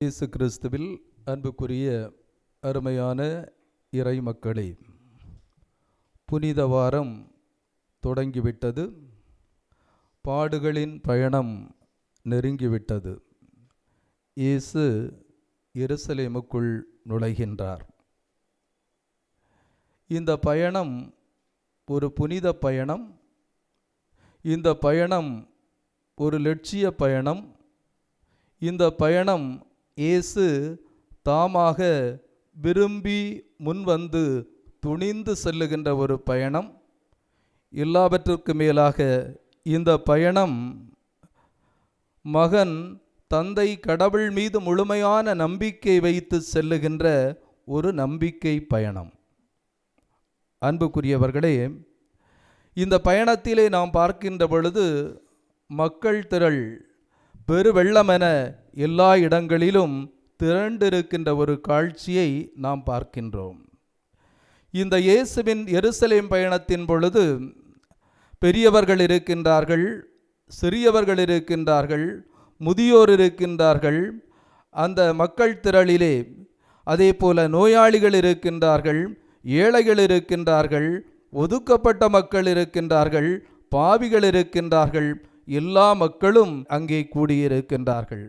இயேசு கிறிஸ்துவில் அன்புக்குரிய அருமையான இறை மக்களே புனித வாரம் தொடங்கிவிட்டது. பாடுகளின் பயணம் நெருங்கிவிட்டது. இயேசு எருசலேமுக்குள் நுழைகின்றார். இந்த பயணம் ஒரு புனித பயணம். இந்த பயணம் ஒரு லட்சிய பயணம். இந்த பயணம் இயேசு தாமாக விரும்பி முன்வந்து துணிந்து செல்லுகின்ற ஒரு பயணம். எல்லாவற்றிற்கு மேலாக இந்த பயணம் மகன் தந்தை கடவுள் மீது முழுமையான நம்பிக்கை வைத்து செல்லுகின்ற ஒரு நம்பிக்கை பயணம். அன்புக்குரியவர்களே இந்த பயணத்திலே நாம் பார்க்கின்ற பொழுது மக்கள் திரள் பெருவெள்ளமென எல்லா இடங்களிலும் திரண்டிருக்கின்ற ஒரு காட்சியை நாம் பார்க்கின்றோம். இந்த இயேசுவின் எருசலேம் பயணத்தின் பொழுது பெரியவர்கள் இருக்கின்றார்கள் சிறியவர்கள் இருக்கின்றார்கள் முதியோர் இருக்கின்றார்கள் அந்த மக்கள் திரளிலே அதே போல நோயாளிகள் இருக்கின்றார்கள் ஏழைகள் இருக்கின்றார்கள் ஒதுக்கப்பட்ட மக்கள் இருக்கின்றார்கள் பாவிகள் இருக்கின்றார்கள் எல்லா மக்களும் அங்கே கூடியிருக்கின்றார்கள்.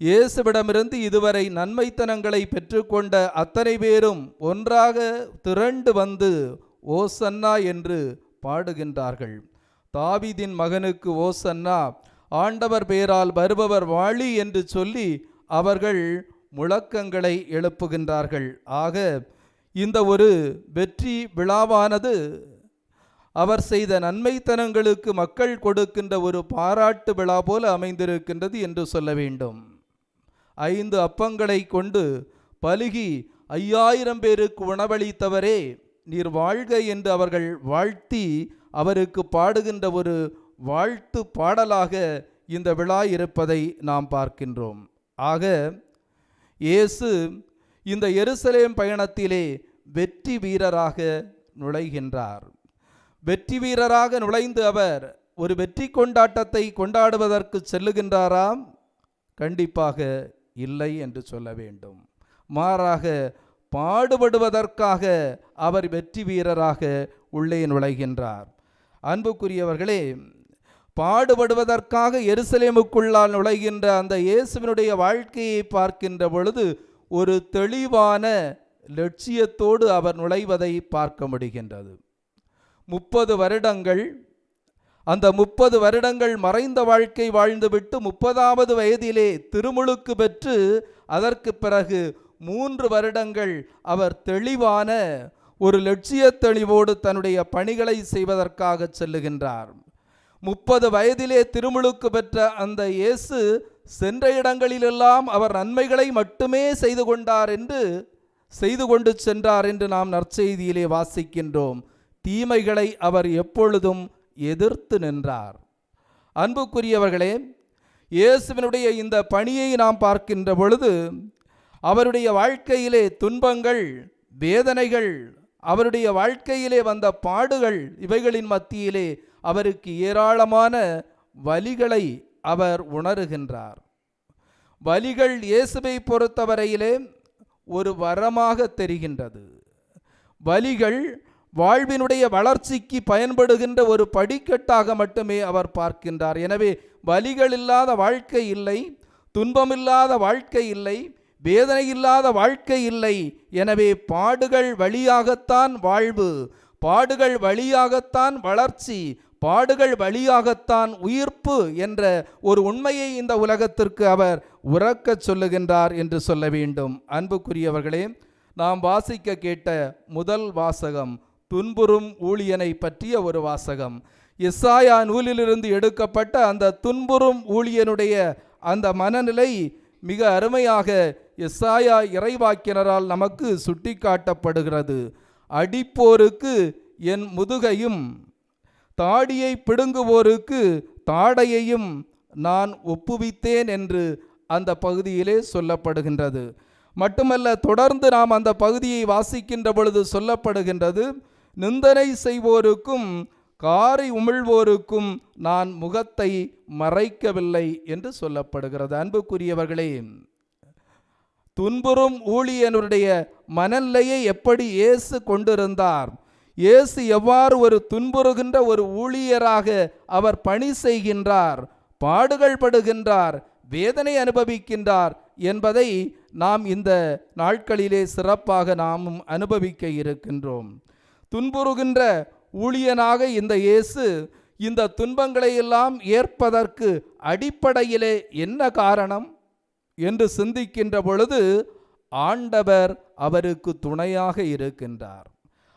இயேசுவிடமிருந்து இதுவரை நன்மைத்தனங்களை பெற்றுக்கொண்ட அத்தனை பேரும் ஒன்றாக திரண்டு வந்து ஓசன்னா என்று பாடுகின்றார்கள். தாவிதின் மகனுக்கு ஓசன்னா ஆண்டவர் பெயரால் வருபவர் வாழி என்று சொல்லி அவர்கள் முழக்கங்களை எழுப்புகின்றார்கள். ஆக இந்த ஒரு வெற்றி விழாவானது அவர் செய்த நன்மைத்தனங்களுக்கு மக்கள் கொடுக்கின்ற ஒரு பாராட்டு விழா போல அமைந்திருக்கின்றது என்று சொல்ல வேண்டும். ஐந்து அப்பங்களை கொண்டு பலுகி ஐயாயிரம் பேருக்கு உணவளித்தவரே நீர் வாழ்க என்று அவர்கள் வாழ்த்தி அவருக்கு பாடுகின்ற ஒரு வாழ்த்து பாடலாக இந்த விழா இருப்பதை நாம் பார்க்கின்றோம். ஆக இயேசு இந்த எருசலேம் பயணத்திலே வெற்றி வீரராக நுழைகின்றார். வெற்றி வீரராக நுழைந்து அவர் ஒரு வெற்றி கொண்டாட்டத்தை கொண்டாடுவதற்கு செல்லுகின்றாராம்? கண்டிப்பாக இல்லை என்று சொல்ல வேண்டும். மாறாக பாடுபடுவதற்காக அவர் வெற்றி வீரராக உள்ளே நுழைகின்றார். அன்புக்குரியவர்களே பாடுபடுவதற்காக எருசலேமுக்குள்ளால் நுழைகின்ற அந்த இயேசுவினுடைய வாழ்க்கையை பார்க்கின்ற பொழுது ஒரு தெளிவான லட்சியத்தோடு அவர் நுழைவதை பார்க்க முடிகின்றது. முப்பது வருடங்கள் அந்த முப்பது வருடங்கள் மறைந்த வாழ்க்கை வாழ்ந்துவிட்டு முப்பதாவது வயதிலே திருமுழுக்கு பெற்று அதற்கு பிறகு மூன்று வருடங்கள் அவர் தெளிவான ஒரு லட்சிய தெளிவோடு தன்னுடைய பணிகளை செய்வதற்காக செல்லுகின்றார். முப்பது வயதிலே திருமுழுக்கு பெற்ற அந்த இயேசு சென்ற இடங்களிலெல்லாம் அவர் நன்மைகளை மட்டுமே செய்து கொண்டார் என்று செய்து கொண்டு சென்றார் என்று நாம் நற்செய்தியிலே வாசிக்கின்றோம். தீமைகளை அவர் எப்பொழுதும் எதிர்த்து நின்றார். அன்புக்குரியவர்களே இயேசுவினுடைய இந்த பணியை நாம் பார்க்கின்ற பொழுது அவருடைய வாழ்க்கையிலே துன்பங்கள் வேதனைகள் அவருடைய வாழ்க்கையிலே வந்த பாடுகள் இவைகளின் மத்தியிலே அவருக்கு ஏராளமான வலிகளை அவர் உணருகின்றார். வலிகள் இயேசுவை பொறுத்தவரையிலே ஒரு வரமாக தெரிகின்றது. வலிகள் வாழ்வினுடைய வளர்ச்சிக்கு பயன்படுகின்ற ஒரு படிக்கட்டாக மட்டுமே அவர் பார்க்கின்றார். எனவே வலிகள் இல்லாத வாழ்க்கை இல்லை துன்பமில்லாத வாழ்க்கை இல்லை வேதனை இல்லாத வாழ்க்கை இல்லை. எனவே பாடுகள் வழியாகத்தான் வாழ்வு பாடுகள் வழியாகத்தான் வளர்ச்சி பாடுகள் வழியாகத்தான் உயிர்ப்பு என்ற ஒரு உண்மையை இந்த உலகத்திற்கு அவர் உறக்கச் சொல்லுகின்றார் என்று சொல்ல வேண்டும். அன்புக்குரியவர்களே நாம் வாசிக்க கேட்ட முதல் வாசகம் துன்புறும் ஊழியனை பற்றிய ஒரு வாசகம். எஸ்ஆயா நூலிலிருந்து எடுக்கப்பட்ட அந்த துன்புறும் ஊழியனுடைய அந்த மனநிலை மிக அருமையாக எஸ்ஸாயா இறைவாக்கினரால் நமக்கு சுட்டிக்காட்டப்படுகிறது. அடிப்போருக்கு என் முதுகையும் தாடியை பிடுங்குவோருக்கு தாடையையும் நான் ஒப்புவித்தேன் என்று அந்த பகுதியிலே சொல்லப்படுகின்றது. மட்டுமல்ல தொடர்ந்து நாம் அந்த பகுதியை வாசிக்கின்ற பொழுது சொல்லப்படுகின்றது நிந்தனை செய்வோருக்கும் காரை உமிழ்வோருக்கும் நான் முகத்தை மறைக்கவில்லை என்று சொல்லப்படுகிறது. அன்புக்குரியவர்களே துன்புறும் ஊழியனுடைய மனநிலையை எப்படி இயேசு கொண்டிருந்தார்? இயேசு எவ்வாறு ஒரு துன்புறுகின்ற ஒரு ஊழியராக அவர் பணி செய்கின்றார்? பாடுகள் படுகின்றார்? வேதனை அனுபவிக்கின்றார்? என்பதை நாம் இந்த நாட்களிலே சிறப்பாக நாமும் அனுபவிக்க இருக்கின்றோம். துன்புறுகின்ற ஊழியனாக இந்த இயேசு இந்த துன்பங்களை எல்லாம் ஏற்பதற்கு அடிப்படையிலே என்ன காரணம்? என்று சிந்திக்கின்ற பொழுது ஆண்டவர் அவருக்கு துணையாக இருக்கின்றார்.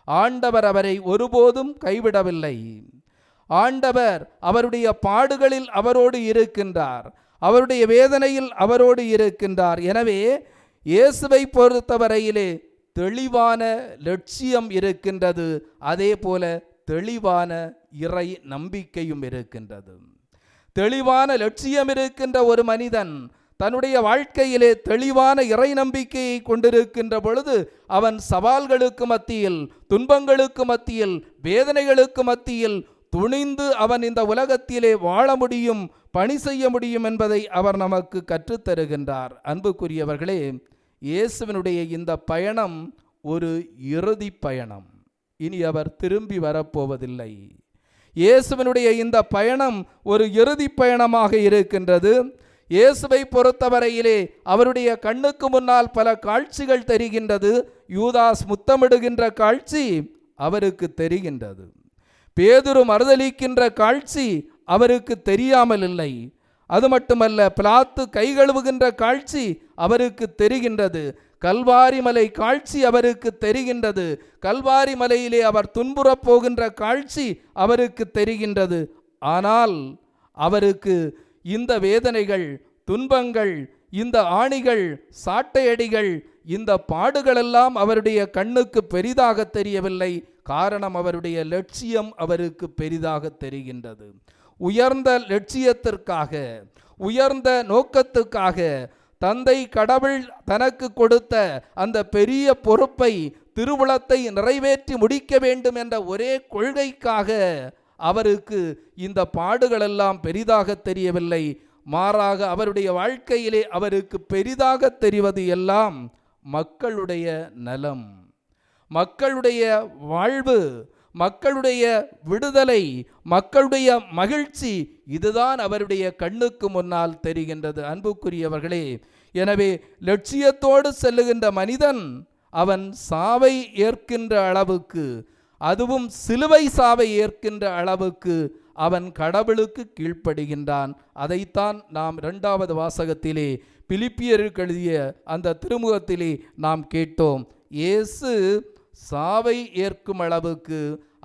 ஆண்டவர் அவரை ஒருபோதும் கைவிடவில்லை. ஆண்டவர் அவருடைய பாடுகளில் அவரோடு இருக்கின்றார். அவருடைய வேதனையில் அவரோடு இருக்கின்றார். எனவே இயேசுவை பொறுத்தவரையிலே தெளிவான லட்சியம் இருக்கின்றது அதே போல தெளிவான இறை நம்பிக்கையும் இருக்கின்றது. தெளிவான லட்சியம் இருக்கின்ற ஒரு மனிதன் தன்னுடைய வாழ்க்கையிலே தெளிவான இறை நம்பிக்கையை கொண்டிருக்கின்ற பொழுது அவன் சவால்களுக்கு மத்தியில் துன்பங்களுக்கு மத்தியில் வேதனைகளுக்கு மத்தியில் துணிந்து அவன் இந்த உலகத்திலே வாழ முடியும் பணி செய்ய முடியும் என்பதை அவர் நமக்கு கற்றுத்தருகின்றார். அன்புக்குரியவர்களே இயேசுவனுடைய இந்த பயணம் ஒரு இறுதி பயணம். இனி அவர் திரும்பி வரப்போவதில்லை. இயேசுவனுடைய இந்த பயணம் ஒரு இறுதி பயணமாக இருக்கின்றது. இயேசுவை பொறுத்தவரையிலே அவருடைய கண்ணுக்கு முன்னால் பல காட்சிகள் தெரிகின்றது. யூதாஸ் முத்தமிடுகின்ற காட்சி அவருக்கு தெரிகின்றது. பேதுரு மறுதளிக்கின்ற காட்சி அவருக்கு தெரியாமல் இல்லை அது மட்டுமல்ல பிளாத்து கை கழுவுகின்ற காட்சி அவருக்கு தெரிகின்றது. கல்வாரி மலை காட்சி அவருக்கு தெரிகின்றது. கல்வாரி மலையிலே அவர் துன்புறப் போகின்ற காட்சி அவருக்கு தெரிகின்றது. ஆனால் அவருக்கு இந்த வேதனைகள் துன்பங்கள் இந்த ஆணிகள் சாட்டையடிகள் இந்த பாடுகளெல்லாம் அவருடைய கண்ணுக்கு பெரிதாக தெரியவில்லை. காரணம் அவருடைய லட்சியம் அவருக்கு பெரிதாக தெரிகின்றது. உயர்ந்த லட்சியத்திற்காக உயர்ந்த நோக்கத்துக்காக தந்தை கடவுள் தனக்கு கொடுத்த அந்த பெரிய பொறுப்பை திருவுளத்தை நிறைவேற்றி முடிக்க வேண்டும் என்ற ஒரே கொள்கைக்காக அவருக்கு இந்த பாடுகளெல்லாம் பெரிதாக தெரியவில்லை. மாறாக அவருடைய வாழ்க்கையிலே அவருக்கு பெரிதாக தெரிவது எல்லாம் மக்களுடைய நலம். மக்களுடைய வாழ்வு மக்களுடைய விடுதலை மக்களுடைய மகிழ்ச்சி இதுதான் அவருடைய கண்ணுக்கு முன்னால் தெரிகின்றது. அன்புக்குரியவர்களே எனவே லட்சியத்தோடு செல்லுகின்ற மனிதன் அவன் சாவை ஏற்கின்ற அளவுக்கு அதுவும் சிலுவை சாவை ஏற்கின்ற அளவுக்கு அவன் கடவுளுக்கு கீழ்ப்படுகின்றான். அதைத்தான் நாம் இரண்டாவது வாசகத்திலே பிலிப்பியருக்கு எழுதிய அந்த திருமுகத்திலே நாம் கேட்டோம். இயேசு சாவை ஏற்கும் அளவுக்கு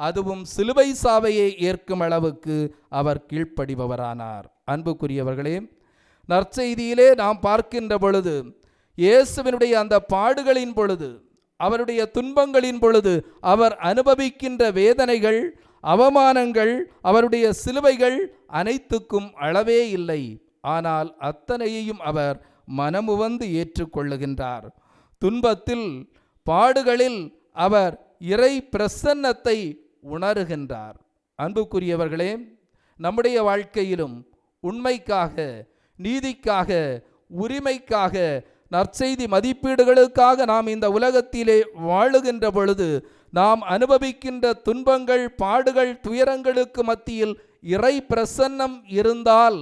அதுவும் சிலுவை சாவையை ஏற்கும் அளவுக்கு அவர் கீழ்ப்படிபவரானார். அன்புக்குரியவர்களே நற்செய்தியிலே நாம் பார்க்கின்ற பொழுது இயேசுவினுடைய அந்த பாடுகளின் பொழுது அவருடைய துன்பங்களின் பொழுது அவர் அனுபவிக்கின்ற வேதனைகள் அவமானங்கள் அவருடைய சிலுவைகள் அனைத்துக்கும் அளவே இல்லை. ஆனால் அத்தனையையும் அவர் மனமுவந்து ஏற்றுக்கொள்ளுகின்றார். துன்பத்தில் பாடுகளில் அவர் இறை பிரசன்னத்தை உணருகின்றார். அன்புக்குரியவர்களே நம்முடைய வாழ்க்கையிலும் உண்மைக்காக நீதிக்காக உரிமைக்காக நற்செய்தி மதிப்பீடுகளுக்காக நாம் இந்த உலகத்திலே வாழுகின்ற பொழுது நாம் அனுபவிக்கின்ற துன்பங்கள் பாடுகள் துயரங்களுக்கு மத்தியில் இறை பிரசன்னம் இருந்தால்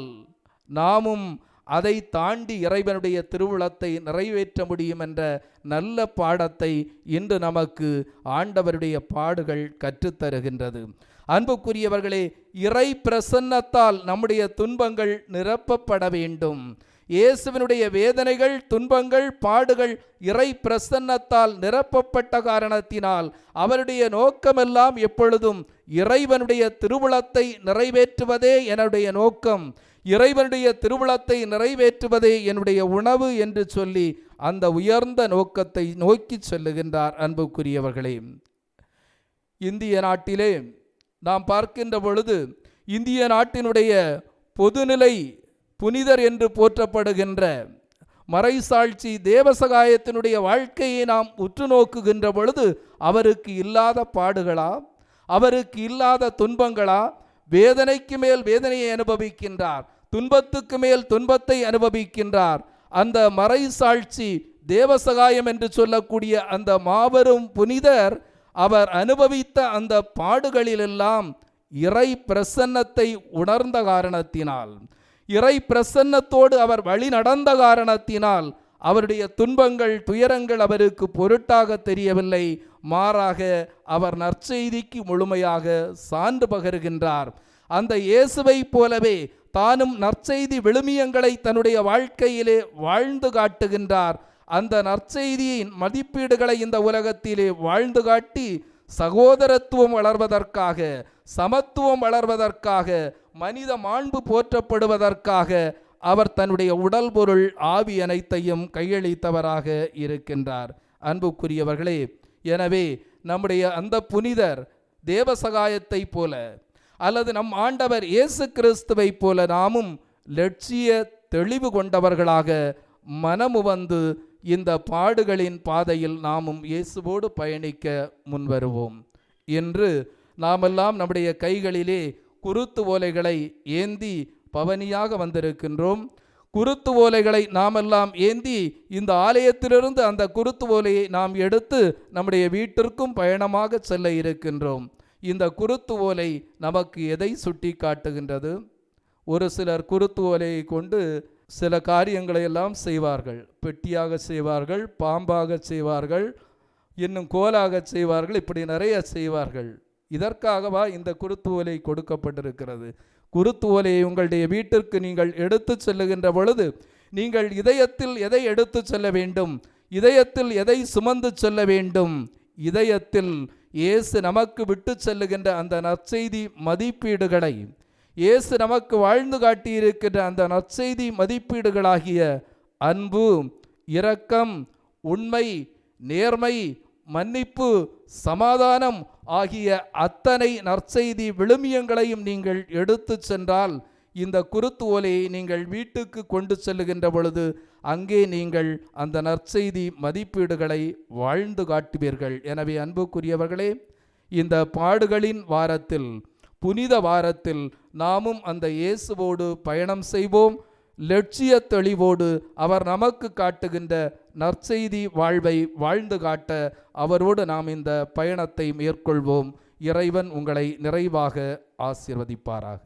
நாமும் அதை தாண்டி இறைவனுடைய திருவுளத்தை நிறைவேற்ற முடியும் என்ற நல்ல பாடத்தை இன்று நமக்கு ஆண்டவருடைய பாடுகள் கற்றுத்தருகின்றது. அன்புக்குரியவர்களே இறை பிரசன்னத்தால் நம்முடைய துன்பங்கள் நிரப்பப்பட வேண்டும். இயேசுவினுடைய வேதனைகள் துன்பங்கள் பாடுகள் இறை பிரசன்னத்தால் நிரப்பப்பட்ட காரணத்தினால் அவருடைய நோக்கமெல்லாம் எப்பொழுதும் இறைவனுடைய திருவுளத்தை நிறைவேற்றுவதே என்னுடைய நோக்கம். இறைவனுடைய திருவிழத்தை நிறைவேற்றுவதே என்னுடைய உணவு என்று சொல்லி அந்த உயர்ந்த நோக்கத்தை நோக்கி செல்லுகின்றார் அன்புக்குரியவர்களே. இந்திய நாட்டிலே நாம் பார்க்கின்ற பொழுது இந்திய நாட்டினுடைய பொதுநிலை புனிதர் என்று போற்றப்படுகின்ற மறைசாட்சி தேவசகாயத்தினுடைய வாழ்க்கையை நாம் உற்று நோக்குகின்ற பொழுது அவருக்கு இல்லாத பாடுகளா? அவருக்கு இல்லாத துன்பங்களா? வேதனைக்கு மேல் வேதனையை அனுபவிக்கின்றார். துன்பத்துக்கு மேல் துன்பத்தை அனுபவிக்கின்றார். அந்த மறைசாட்சி தேவசகாயம் என்று சொல்லக்கூடிய அந்த மாபெரும் புனிதர் அவர் அனுபவித்த அந்த பாடுகளிலெல்லாம் இறை பிரசன்னத்தை உணர்ந்த காரணத்தினால் இறை பிரசன்னத்தோடு அவர் வழி நடந்த காரணத்தினால் அவருடைய துன்பங்கள் துயரங்கள் அவருக்கு பொருட்டாக தெரியவில்லை. மாறாக அவர் நற்செய்திக்கு முழுமையாக சான்று பகருகின்றார். அந்த இயேசுவை போலவே தானும் நற்செய்தி விழுமியங்களை தன்னுடைய வாழ்க்கையிலே வாழ்ந்து காட்டுகின்றார். அந்த நற்செய்தியின் மதிப்பீடுகளை இந்த உலகத்திலே வாழ்ந்து காட்டி சகோதரத்துவம் வளர்வதற்காக சமத்துவம் வளர்வதற்காக மனித மாண்பு போற்றப்படுவதற்காக அவர் தன்னுடைய உடல் பொருள் ஆவி அனைத்தையும் கையளித்தவராக இருக்கின்றார். அன்புக்குரியவர்களே எனவே நம்முடைய அந்த புனிதர் தேவசகாயத்தைப் போல அல்லது நம் ஆண்டவர் இயேசு கிறிஸ்துவைப் போல நாமும் லட்சிய தெளிவு கொண்டவர்களாக மனமு வந்து இந்த பாடுகளின் பாதையில் நாமும் இயேசுவோடு பயணிக்க முன்வருவோம். என்று நாமெல்லாம் நம்முடைய கைகளிலே குருத்து ஓலைகளை ஏந்தி பவனியாக வந்திருக்கின்றோம். குருத்து ஓலைகளை நாமெல்லாம் ஏந்தி இந்த ஆலயத்திலிருந்து அந்த குருத்து ஓலையை நாம் எடுத்து நம்முடைய வீட்டிற்கும் பயணமாக செல்ல இருக்கின்றோம். இந்த குருத்து ஓலை நமக்கு எதை சுட்டி காட்டுகின்றது? ஒரு சிலர் குருத்து ஓலையை கொண்டு சில காரியங்களை எல்லாம் செய்வார்கள். பெட்டியாக செய்வார்கள் பாம்பாக செய்வார்கள் இன்னும் கோலாக செய்வார்கள் இப்படி நிறைய செய்வார்கள். இதற்காகவா இந்த குருத்து ஓலை கொடுக்கப்பட்டிருக்கிறது? குருத்து ஓலையை உங்களுடைய வீட்டிற்கு நீங்கள் எடுத்து செல்லுகின்ற பொழுது நீங்கள் இதயத்தில் எதை எடுத்து செல்ல வேண்டும்? இதயத்தில் எதை சுமந்து செல்ல வேண்டும்? இதயத்தில் இயேசு நமக்கு விட்டு செல்லுகின்ற அந்த நற்செய்தி மதிப்பீடுகளை இயேசு நமக்கு வாழ்ந்து காட்டியிருக்கின்ற அந்த நற்செய்தி மதிப்பீடுகளாகிய அன்பு இரக்கம் உண்மை நேர்மை மன்னிப்பு சமாதானம் ஆகிய அத்தனை நற்செய்தி விழுமியங்களையும் நீங்கள் எடுத்து சென்றால் இந்த குருத்து ஓலையை நீங்கள் வீட்டுக்கு கொண்டு செல்லுகின்ற பொழுது அங்கே நீங்கள் அந்த நற்செய்தி மதிப்பீடுகளை வாழ்ந்து காட்டுவீர்கள். எனவே அன்புக்குரியவர்களே இந்த பாடுகளின் வாரத்தில் புனித வாரத்தில் நாமும் அந்த இயேசுவோடு பயணம் செய்வோம். லட்சிய தெளிவோடு அவர் நமக்கு காட்டுகின்ற நற்செய்தி வாழ்வை வாழ்ந்து காட்ட அவரோடு நாம் இந்த பயணத்தை மேற்கொள்வோம். இறைவன் உங்களை நிறைவாக ஆசிர்வதிப்பாராக.